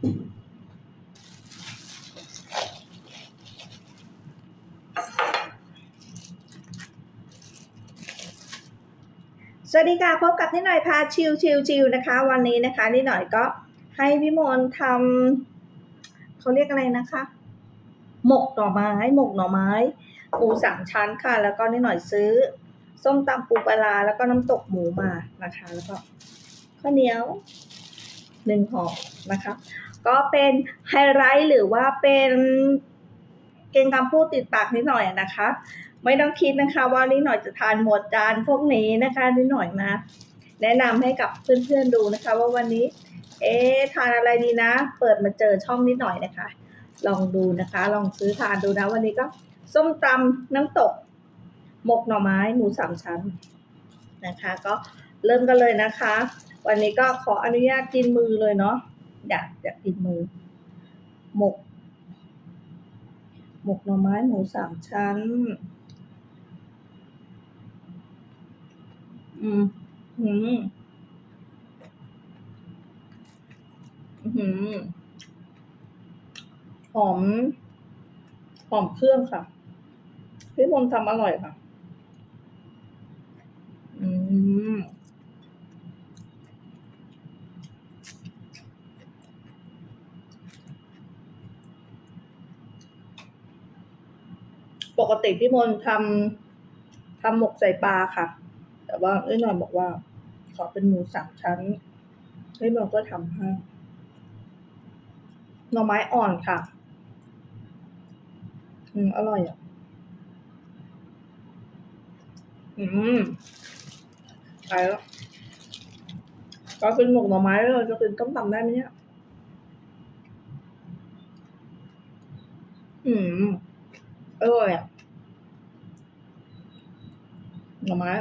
สวัสดีค่ะ พบกับนิดหน่อยพาชิวชิวชิวนะคะ วันนี้นะคะนิดหน่อยก็ให้พี่มนทำเขาเรียกอะไรนะคะ หมกหน่อไม้ หมกหน่อไม้หมูสามชั้นค่ะ แล้วก็นิดหน่อยซื้อ ส้มตำปูปลาร้าแล้วก็น้ำตกหมูมานะคะ แล้วก็ข้าวเหนียวหนึ่งห่อนะคะ ก็เป็นไฮไลท์หรือว่าเป็นเกณฑ์คำพูดติดปากนิดหน่อยนะคะ ไม่ต้องคิดนะคะว่านิดหน่อยจะทานหมดจานพวกนี้นะคะนิดหน่อยมา แนะนำให้กับเพื่อนๆดูนะคะ ว่าวันนี้ เอ๊ทานอะไรดีนะ เปิดมาเจอช่องนิดหน่อยนะคะ ลองดูนะคะ ลองซื้อทานดูนะ วันนี้ก็ส้มตำน้ำตก หมกหน่อไม้หมูสามชั้นนะคะ ก็เริ่มกันเลยนะคะ วันนี้ก็ขออนุญาตกินมือเลยเนาะ อยากอยากกินมือ หมก หมกหน่อไม้หมูสามชั้น อืมอืมอืมหอม หอมเครื่องค่ะ พี่มนทำอร่อยค่ะ อืม ป กติพี่มนทำทำหมกใส่ปลาค่ะ แต่ว่าเอ้ยหน่อยบอกว่า ขอเป็นหมูสามชั้นเอ้ยมันก็ทำให้หน่อไม้อ่อนค่ะ อืม อร่อยอะ อืมไปแล้วก็เป็นหมกหน่อไม้แล้วจะเป็นต้มตำได้ไหมเนี่ย อืม อร่อยอะ ห น่อไม้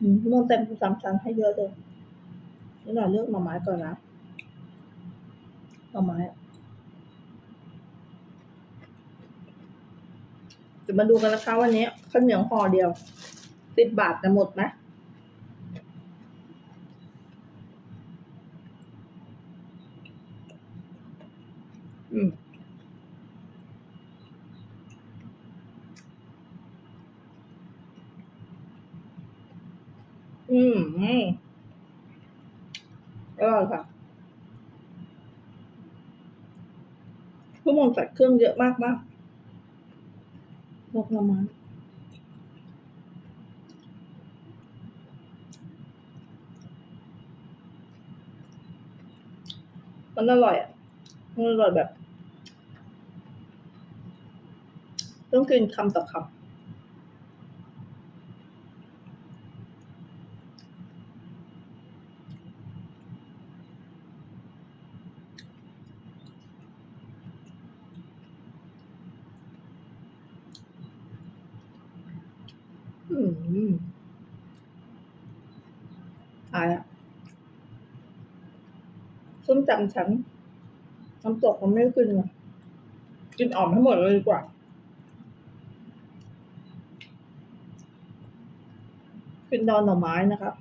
อืมพี่มนเต็มสามชั้นให้เยอะเลยนี่หน่อยเลือกหน่อไม้ก่อนนะหน่อไม้เดี๋ยวมาดูกันนะคะวันนี้ข้าวเหนียวห่อเดียวสิบบาทจะหมดไหมอืม อืมอร่อยค่ะพี่มนต์ใส่เครื่องเยอะมากมากพวกละมันมันอร่อยอะ มันอร่อยแบบ ต้องกินคำต่อคำ อืม ตายอะส้มตำฉันน้ำตกมันไม่ขึ้นอะกินอ่อมให้หมดเลยดีกว่า เป็นดอนหน่อไม้นะครับ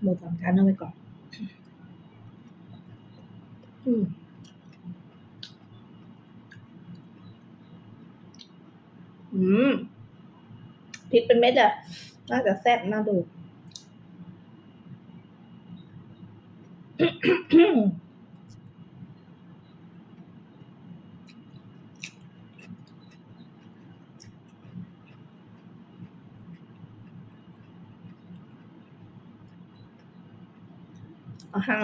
หมูสามชั้นเอาไว้ก่อน อืม อืมพริกเป็นเม็ดอะน่าจะแซ่บน่าดูอ่าฮะ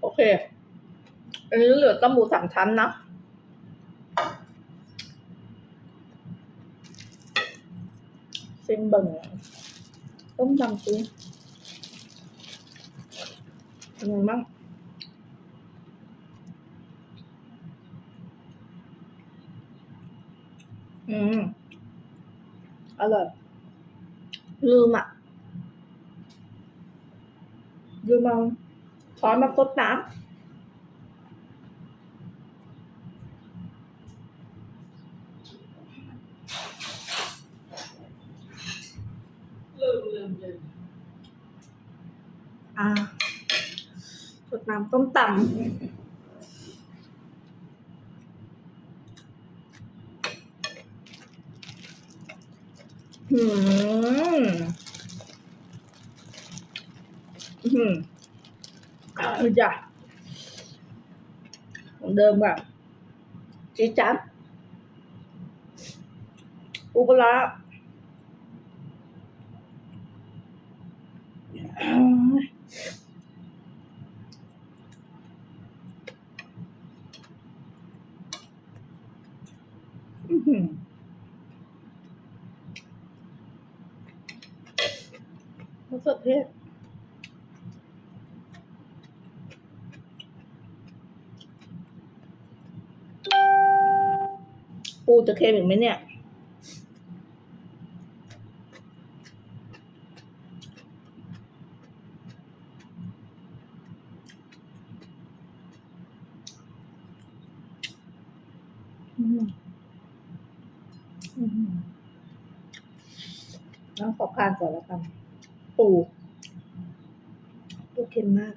โอเค อันนี้เหลือต้มหมูสามชั้นนะซิมเบิ่งต้มยำซิเป็นไงบ้างอืม อร่อยลืมอะลืมเอาช้อนมาซดน้ำ น้ำ ต้มตำหืมหืมเอาจ้ะเดิมแบบจีจัดอุปลาอื้อหือ มะเขือเทศปูจะเค็มอีกไหมเนี่ยอืมอืมน้องขอพานก่อนแล้วกัน ปูปูเค็มมาก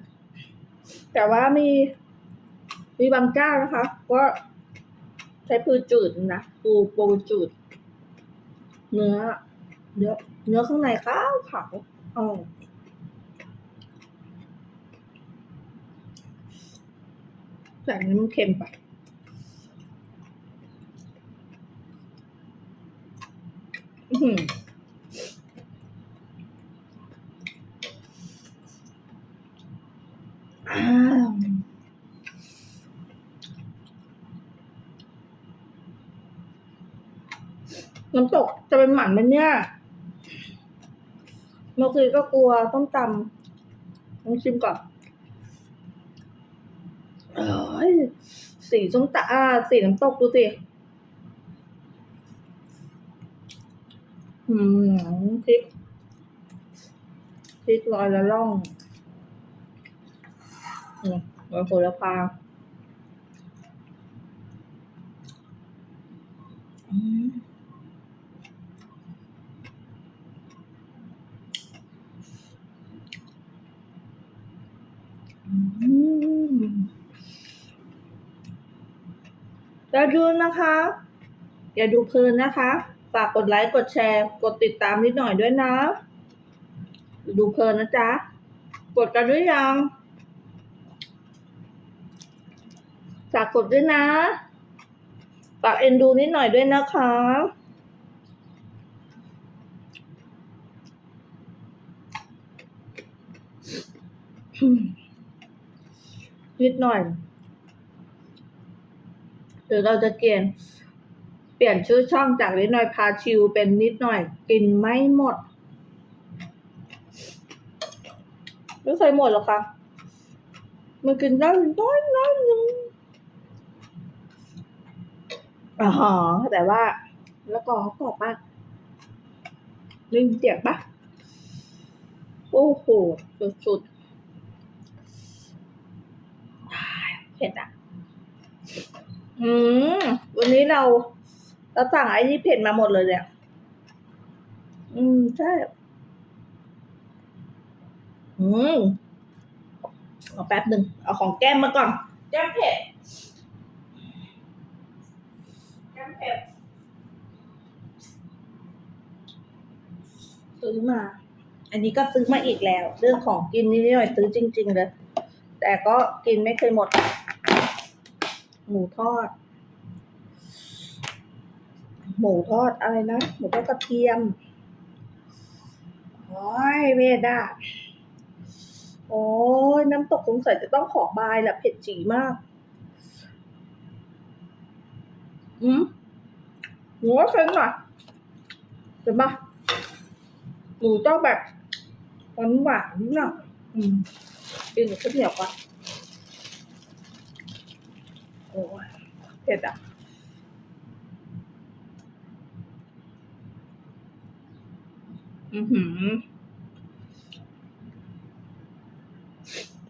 แต่ว่ามี มีบางเจ้านะคะ ก็ใช้ปูจืดนะปูปูจืด เนื้อเนื้อเนื้อข้างในขาวขาวอ๋อแต่นี้มันเค็มไปอื้อหืออ้าวน้ำตก จะเป็นหมันเนี่ยเมื่อคืนก็กลัวต้มตำลองชิมก่อนเอ้ยสีส้มตาสีน้ำตกดูสิอืมพริกพริกลอยละล่องอืมโหระพาอืมอืม อย่าดูนะคะ อย่าดูเพลินนะคะ ฝากกดไลค์ กดแชร์ กดติดตามนิดหน่อยด้วยนะ ดูเพลินนะจ๊ะ กดกันหรือยังฝากกดด้วยนะฝากเอ็นดูนิดหน่อยด้วยนะคะ นิดหน่อย เดี๋ยวเราจะเปลี่ยนเปลี่ยนชื่อช่องจากนิดหน่อยพาชิวเป็นนิดหน่อยกินไม่หมดไม่เคยหมดหรอกค่ะมันกินได้น้อยน้อยนึงอ๋อแต่ว่า แล้วก็เขากรอบมากลืมเสียงปะโอ้โห สุดๆเผ็ดอะ อืม วันนี้เราเราสั่งไอ้นี่เผ็ดมาหมดเลยเนี่ย อืม ใช่ อืมเอาแป๊บหนึ่ง เอาของแก้มมาก่อน แก้มเผ็ด แก้มเผ็ดซื้อมา อันนี้ก็ซื้อมาอีกแล้ว เรื่องของกินนี่หน่อยซื้อจริง ๆ เลย แต่ก็กินไม่เคยหมด หมูทอด หมูทอดอะไรนะ หมูทอดกระเทียม โอ้ยเวดาโอ้ยน้ำตกสงสัยจะต้องขอบายแหละเผ็ดจีมาก อืมหมูเค็มหน่อยเห็นปะหมูต้องแบบหวานหวานๆน่ะอืมกินกับข้าวเหนียวก่อน เผ็ดอะอือหือ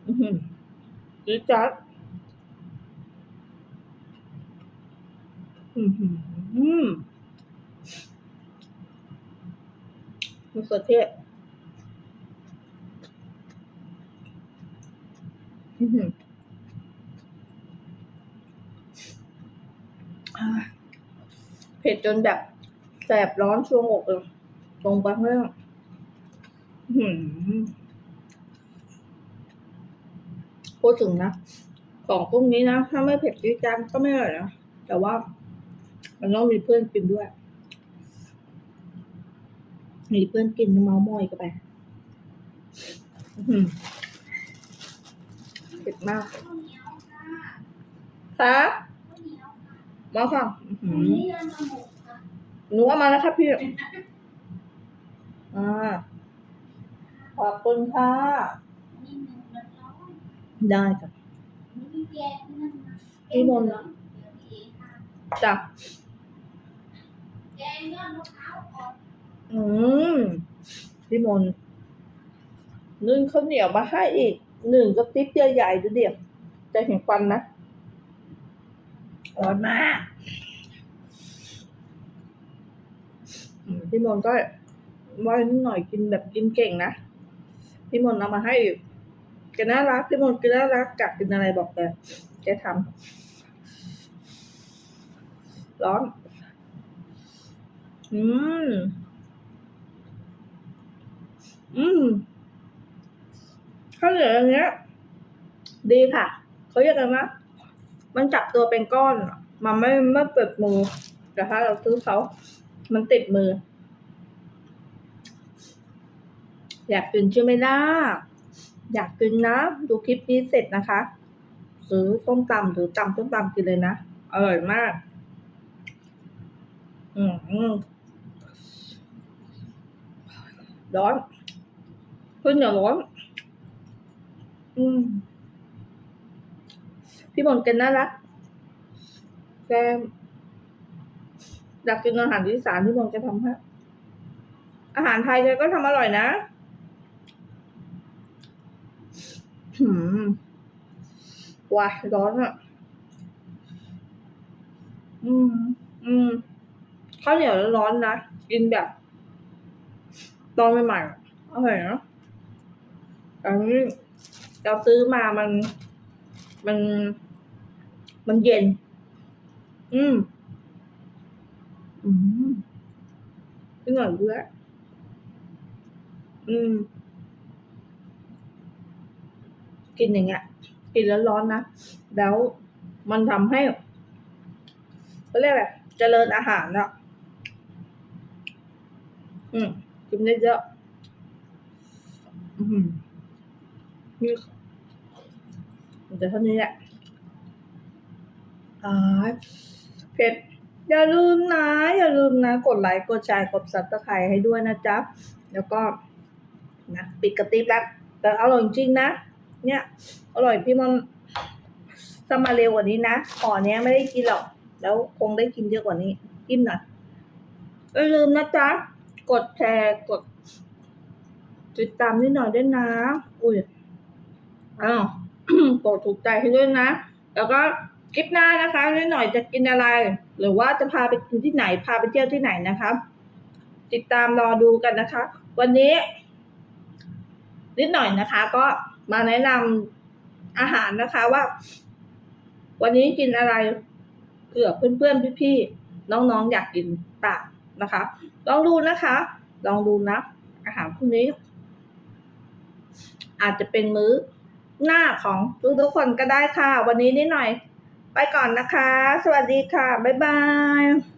อือหือจี๊ดจ๊าดอือหืออืมมะเขือเทศอือหือา เผ็ดจนแบบแสบร้อนช่วงอกเลยตรงไปเพื่อนอื้อหือพูดถึงนะ ของพวกนี้นะ ถ้าไม่เผ็ดจี๊ดจังก็ไม่อร่อยนะ แต่ว่า มันต้องมีเพื่อนกินด้วย มีเพื่อนกินเมาส์มอยกันไปอื้อหือเผ็ดมากข้าวเหนียวค่ะครับ มาค่ะอื้อหืวันอนี้เรามาหมกค่ะหนูเอามาแล้วครับพี่ อ่า ขอบคุณค่ะอันนี้หนึ่งร้อนได้ค่ะๆอันนี้แกงที่นั่นนะพี่มนต์เดี๋ยวพี่เอค่ะจ้ะแกงยอดมะพร้าวอ่อนอืมพี่มนต์นึ่งข้าวเหนียวมาให้อีกหนึ่งกระติบใหญ่ๆดูเดียวจะเห็นควันนะ ร้อนมากพี่มนก็ว่านิดหน่อยกินแบบกินเก่งนะ พี่มนเอามาให้กแกน่ารัก พี่มนต์แกน่ารักกัดกินอะไรบอกแกแกทำร้อน อืม อืมข้าวเหนียวอย่างเงี้ย ดีค่ะ เขาเรียกกันว่า มันจับตัวเป็นก้อน มันไม่ไม่เปิดมือ แต่ถ้าเราซื้อเขา มันติดมือ อยากกินใช่ไหมล่ะอยากกินนะ ดูคลิปนี้เสร็จนะคะ ซื้อส้มตำหรือตำส้มตำกินเลยนะ อร่อยมาก อืมอืมร้อนขึ้นอย่าร้อน อืม พี่บอลแกน่ารักแกอยากกินอาหารที่สานพี่บอลจะทำให้อาหารไทยแกก็ทำอร่อยนะหืมว้าร้อนอะ อืม อืมข้าวเหนียวร้อนนะ กินแบบตอนใหม่ๆอร่อยนะแต่นี้เราซื้อมามัน มัน มันเย็น อืม อืมอร่อยด้วยอืม กินอย่างเงี้ย กินแล้วร้อนนะ แล้วมันทำให้เขาเรียกอะไรเจริญอาหารอะ อืม กินได้เยอะอืมนี่มันจะเท่านี้แหละ เผ็ดอย่าลืมนะ อย่าลืมนะ กดไลค์กดแชร์กดซับสไครต์ให้ด้วยนะจ๊ะ แล้วก็นะปิดกระติบแล้วแต่อร่อยจริงนะ เนี่ยอร่อยพี่มอนถ้ามาเร็วกว่านี้นะห่อเนี้ยไม่ได้กินหรอก แล้วคงได้กินเยอะกว่านี้กินหน่อยอย่าลืมนะจ๊ะ กดแชร์กด ติดตามนิดหน่อยด้วยนะ อุ้ยอ้าวกดถูกใจให้ด้วยนะ แล้วก็ คลิปหน้านะคะนิดหน่อยจะกินอะไร หรือว่าจะพาไปกินที่ไหนพาไปเที่ยวที่ไหนนะครับติดตามรอดูกันนะคะ วันนี้ นิดหน่อยนะคะ ก็มาแนะนำอาหารนะคะว่า วันนี้กินอะไรเผื่อเพื่อนๆพี่ๆน้องๆ อยากกินต่างนะคะ ลองดูนะคะ ลองดูนะ อาหารพวกนี้ อาจจะเป็นมื้อหน้าของทุกๆคนก็ได้ค่ะ วันนี้นิดหน่อย ไปก่อนนะคะ สวัสดีค่ะ บ๊ายบาย